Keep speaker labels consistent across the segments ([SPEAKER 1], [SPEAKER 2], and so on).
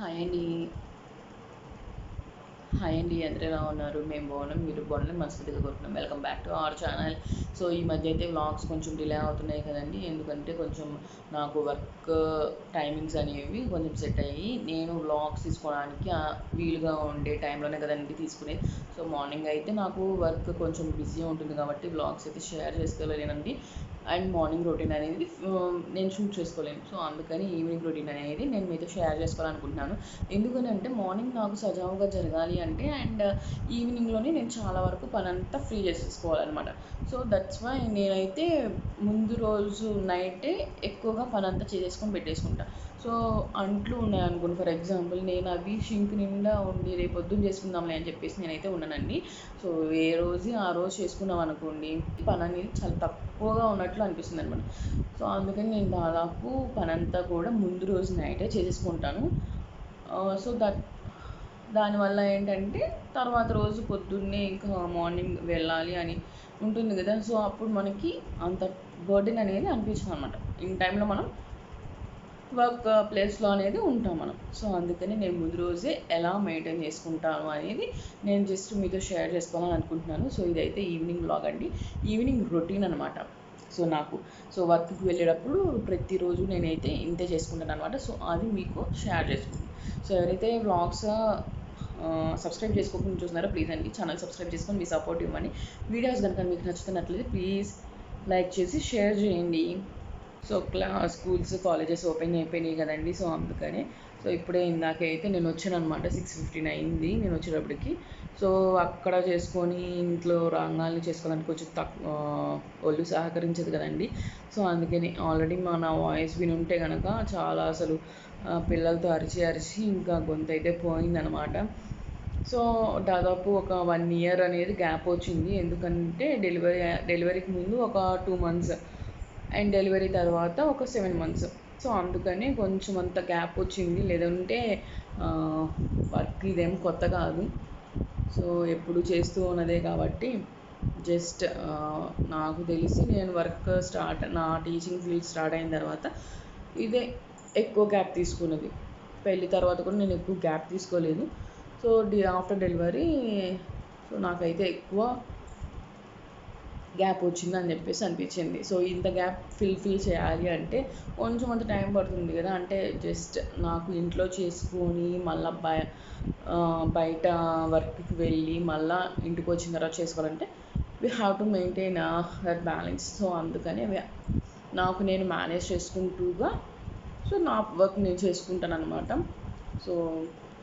[SPEAKER 1] Hi అండి. Hi అండి అందరూ ఎలా ఉన్నారు? మేము బాగున్నాం మీరు బాగున్నాం మనసు కోరుకున్నాం welcome back to our channel so ఈ మధ్య అయితే వ్లాగ్స్ కొంచెం డిలే అవుతున్నాయి కదండి. ఎందుకంటే కొంచెం నాకు వర్క్ టైమింగ్స్ uh, అనేవి కొంచెం సెట్ అయ్యి నేను వ్లాగ్స్ తీసుకోవడానికి వీలుగా ఉండే టైంలోనే కదండి తీసుకునేది. సో మార్నింగ్ అయితే నాకు వర్క్ కొంచెం బిజీ ఉంటుంది కాబట్టి వ్లాగ్స్ అయితే షేర్ చేసుకోలేనండి. అండ్ మార్నింగ్ రొటీన్ అనేది నేను షూట్ చేసుకోలేను. సో అందుకని ఈవినింగ్ రొటీన్ అనేది నేను మీతో షేర్ చేసుకోవాలనుకుంటున్నాను. ఎందుకని అంటే మార్నింగ్ నాకు సజావుగా జరగాలి అంటే అండ్ ఈవినింగ్లోనే నేను చాలా వరకు పని అంతా ఫ్రీ చేసేసుకోవాలన్నమాట. సో దట్స్ వై నేనైతే ముందు రోజు నైటే ఎక్కువగా పని అంతా చేసేసుకొని పెట్టేసుకుంటా. సో అంట్లు ఉన్నాయి అనుకోండి ఫర్ ఎగ్జాంపుల్ నేను అవి షింక్ నిండా ఉండి రేపు పొద్దున్న చేసుకుందాంలే అని చెప్పేసి నేనైతే ఉన్నానండి సో ఏ రోజు ఆ రోజు చేసుకున్నాం అనుకోండి పని అనేది చాలా తక్కువగా ఉన్నట్లు అనిపిస్తుంది అనమాట సో అందుకని నేను దాదాపు పని అంతా కూడా ముందు రోజు నైటే చేసేసుకుంటాను. సో దట్ దానివల్ల ఏంటంటే తర్వాత రోజు పొద్దున్నే ఇంకా మార్నింగ్ వెళ్ళాలి అని ఉంటుంది కదా. సో అప్పుడు మనకి అంత బర్డెన్ అనేది అనిపించదు అనమాట ఇన్ టైంలో మనం వర్క్ ప్లేస్లో uh, అనేది ఉంటాం మనం. సో అందుకని నేను ముందు రోజే ఎలా మెయింటైన్ చేసుకుంటాను అనేది నేను జస్ట్ మీతో షేర్ చేసుకోవాలని అనుకుంటున్నాను. సో ఇదైతే ఈవినింగ్ బ్లాగ్ అండి. ఈవినింగ్ రొటీన్ అనమాట సో నాకు సో వర్క్కి వెళ్ళేటప్పుడు ప్రతిరోజు నేనైతే ఇంతే చేసుకుంటాను అనమాట సో అది మీకు షేర్ చేసుకుంటాను సో ఎవరైతే బ్లాగ్స్ సబ్స్క్రైబ్ uh, uh, చేసుకోకుండా చూస్తున్నారో ప్లీజ్ అండి ఛానల్ సబ్స్క్రైబ్ చేసుకొని మీ సపోర్ట్ ఇవ్వండి. వీడియోస్ కనుక మీకు నచ్చుతున్నట్లయితే ప్లీజ్ లైక్ చేసి షేర్ చేయండి. సో క్లా స్కూల్స్ కాలేజెస్ ఓపెన్ అయిపోయినాయి కదండి. సో అందుకనే సో ఇప్పుడే ఇందాక అయితే నేను వచ్చాను అనమాట సిక్స్ ఫిఫ్టీన్ అయింది నేను వచ్చేటప్పటికి సో అక్కడ చేసుకొని ఇంట్లో రంగాల్ని చేసుకోవడానికి కొంచెం తక్కువ ఒళ్ళు సహకరించదు కదండి. సో అందుకని ఆల్రెడీ మన వాయిస్ వినుంటే కనుక చాలా అసలు పిల్లలతో అరిచి అరిచి ఇంకా గొంతు అయితే పోయిందనమాట సో దాదాపు ఒక వన్ ఇయర్ అనేది గ్యాప్ వచ్చింది. ఎందుకంటే డెలివరీ డెలివరీకి ముందు ఒక టూ మంత్స్ అండ్ డెలివరీ తర్వాత ఒక సెవెన్ మంత్స్. సో అందుకని కొంచెం అంత గ్యాప్ వచ్చింది. లేదంటే వర్క్ ఇదేం కొత్త కాదు. సో ఎప్పుడు చేస్తూ ఉన్నదే కాబట్టి జస్ట్ నాకు తెలిసి నేను వర్క్ స్టార్ట్ నా టీచింగ్ ఫీల్డ్ స్టార్ట్ అయిన తర్వాత ఇదే ఎక్కువ గ్యాప్ తీసుకున్నది. పెళ్ళి తర్వాత కూడా నేను ఎక్కువ గ్యాప్ తీసుకోలేదు. So D after delivery so నాకైతే ఎక్కువ గ్యాప్ వచ్చిందని చెప్పేసి అనిపించింది. సో ఇంత గ్యాప్ ఫిల్ ఫిల్ చేయాలి అంటే కొంచెం అంత టైం పడుతుంది కదా. అంటే జస్ట్ నాకు ఇంట్లో చేసుకొని మళ్ళీ బయ బయట వర్క్కి వెళ్ళి మళ్ళీ ఇంటికి వచ్చిన తర్వాత చేసుకోవాలంటే we have to maintain that balance so అందుకని నాకు నేను మేనేజ్ చేసుకుంటూగా సో నా వర్క్ నేను చేసుకుంటాను అనమాట సో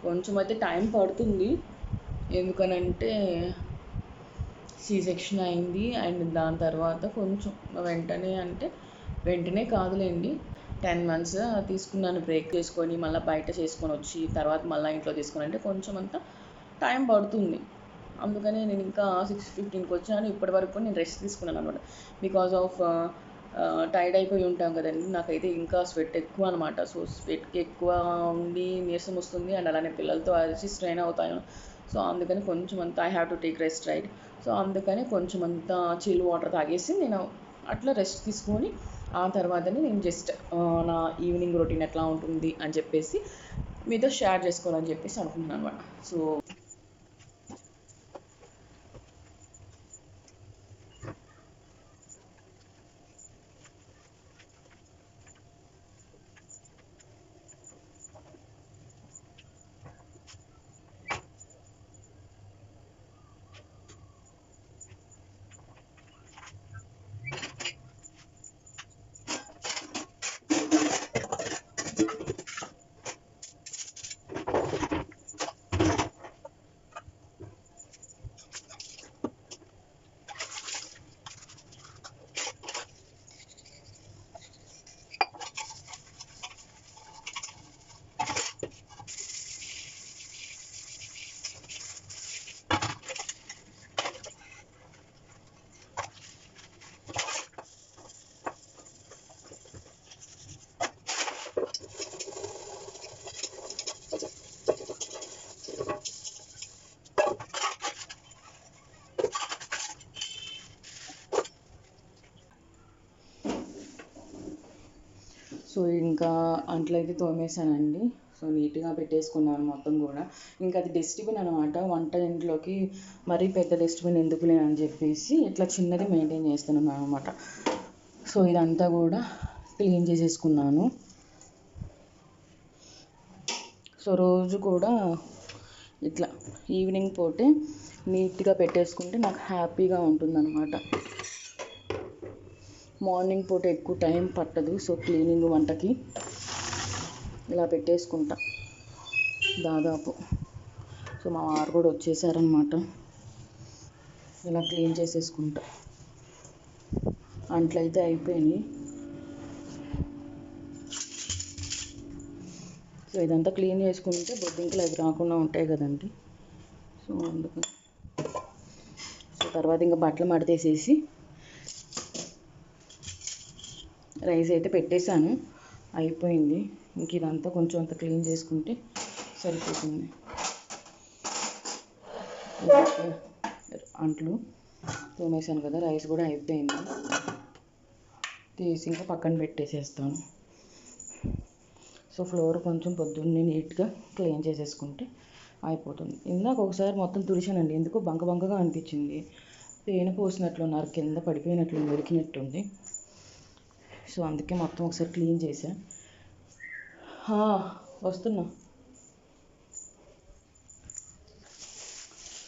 [SPEAKER 1] కొంచెం అయితే టైం పడుతుంది. ఎందుకనంటే సీ సెక్షన్ అయింది. అండ్ దాని తర్వాత కొంచెం వెంటనే అంటే వెంటనే కాదులేండి. టెన్ మంత్స్ తీసుకున్నాను బ్రేక్ చేసుకొని మళ్ళీ బయట చేసుకొని వచ్చి తర్వాత మళ్ళీ ఇంట్లో తీసుకొని అంటే కొంచెం అంత టైం పడుతుంది. అందుకని నేను ఇంకా సిక్స్ ఫిఫ్టీన్కి వచ్చాను. ఇప్పటి వరకు నేను రెస్ట్ తీసుకున్నాను అనమాట బికాజ్ ఆఫ్ టైర్డ్ అయిపోయి ఉంటాం కదండి. నాకైతే ఇంకా స్వెట్ ఎక్కువ అనమాట సో స్వెట్కి ఎక్కువ ఉండి నీరసం వస్తుంది. అండ్ అలానే పిల్లలతో అరిచి స్ట్రెయిన్ అవుతాను. సో అందుకని కొంచెం అంత I have to take rest right so అందుకని కొంచెం అంతా చిల్ వాటర్ తాగేసి నేను అట్లా రెస్ట్ తీసుకొని ఆ తర్వాతనే నేను జస్ట్ నా ఈవినింగ్ రొటీన్ ఎట్లా ఉంటుంది అని చెప్పేసి మీతో షేర్ చేసుకోవాలని చెప్పేసి అనుకుంటున్నాను అనమాట సో సో ఇంకా అంట్లయితే తోమేశానండి. సో నీట్గా పెట్టేసుకున్నాను మొత్తం కూడా. ఇంకా అది డస్ట్బిన్ అనమాట వంట ఇంట్లోకి మరీ పెద్ద డస్ట్బిన్ ఎందుకులే అని చెప్పేసి ఇట్లా చిన్నది మెయింటైన్ చేస్తున్నాను అనమాట సో ఇదంతా కూడా క్లీన్ చేసేసుకున్నాను. సో రోజు కూడా ఇట్లా ఈవినింగ్ పూటే నీట్గా పెట్టేసుకుంటే నాకు హ్యాపీగా ఉంటుందన్నమాట. మార్నింగ్ పూట ఎక్కువ టైం పట్టదు సో క్లీనింగ్ వంటకి ఇలా పెట్టేసుకుంటా దాదాపు. సో మా వారు కూడా వచ్చేసారనమాట ఇలా క్లీన్ చేసేసుకుంటా. అంట్లయితే అయిపోయినాయి. సో ఇదంతా క్లీన్ చేసుకుంటే బొద్దింకలు అవి రాకుండా ఉంటాయి కదండి. సో అందుకని. సో తర్వాత ఇంకా బట్టలు మడతేసేసి రైస్ అయితే పెట్టేశాను. అయిపోయింది. ఇంక ఇదంతా కొంచెం అంత క్లీన్ చేసుకుంటే సరిపోతుంది. అంట్లు తోమేశాను కదా రైస్ కూడా అయిపోయింది. తీసి ఇంకా పక్కన పెట్టేసేస్తాను. సో ఫ్లోర్ కొంచెం పొద్దున్నే నీట్గా క్లీన్ చేసేసుకుంటే అయిపోతుంది. ఇందాక ఒకసారి మొత్తం తుడిచానండి. ఎందుకో బంక బంకగా అనిపించింది. పేన పోసినట్లున్నారు కింద పడిపోయినట్లు మెరికినట్టుంది సో అందుకే మొత్తం ఒకసారి క్లీన్ చేసా. వస్తున్నా.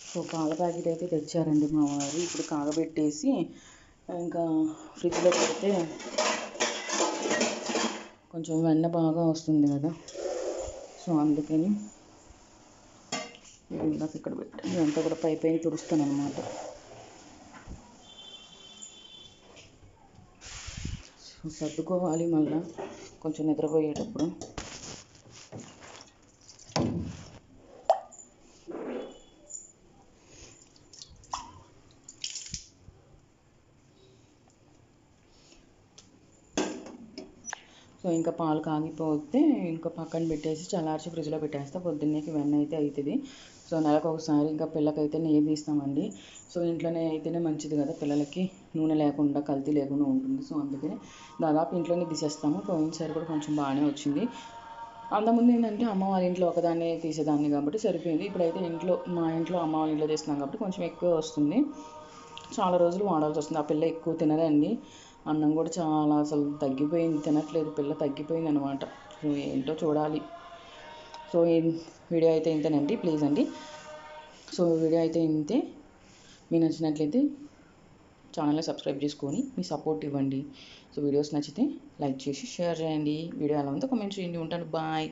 [SPEAKER 1] సో పాల ప్యాకెట్ అయితే తెచ్చారండి మా వారు. ఇప్పుడు కాగబెట్టేసి ఇంకా ఫ్రిడ్జ్లో పెడితే కొంచెం వెన్న బాగా వస్తుంది కదా. సో అందుకని ఇందాక ఇక్కడ పెట్టి ఇదంతా కూడా పై పైన తుడుస్తాను అనమాట సో సర్దుకోవాలి మళ్ళీ. కొంచెం నిద్రపోయేటప్పుడు. సో ఇంకా పాలు కాగిపోతే ఇంకా పక్కన పెట్టేసి చల్లార్చి ఫ్రిడ్జ్లో పెట్టేస్తే. పొద్దున్నేకి వెన్న అయితే అవుతుంది సో నెలకు ఒకసారి ఇంకా పిల్లకైతే నెయ్యి తీస్తామండి. సో ఇంట్లోనే అయితేనే మంచిది కదా పిల్లలకి నూనె లేకుండా కల్తీ లేకుండా ఉంటుంది. సో అందుకని దాదాపు ఇంట్లోనే తీసేస్తాము. పోయినసారి కూడా కొంచెం బాగానే వచ్చింది. అంతకుముందు ఏంటంటే అమ్మ వాళ్ళ ఇంట్లో ఒకదాన్నే తీసేదాన్ని కాబట్టి సరిపోయింది. ఇప్పుడైతే ఇంట్లో మా ఇంట్లో అమ్మ వాళ్ళ ఇంట్లో తీస్తున్నాం కాబట్టి కొంచెం ఎక్కువ వస్తుంది. చాలా రోజులు వాడాల్సి వస్తుంది. ఆ పిల్ల ఎక్కువ తినదండి. అన్నం కూడా చాలా అసలు తగ్గిపోయింది తినట్లేదు పిల్ల తగ్గిపోయింది అనమాట సో ఏంటో చూడాలి. సో వీడియో అయితే ఇంతేనండి ప్లీజ్ అండి. సో వీడియో అయితే ఇంతే. మీ నచ్చినట్లయితే ఛానల్ని సబ్స్క్రైబ్ చేసుకొని మీ సపోర్ట్ ఇవ్వండి. సో వీడియోస్ నచ్చితే లైక్ చేసి షేర్ చేయండి. వీడియో ఎలా ఉందో కామెంట్ చేయండి. ఉంటాను. బాయ్.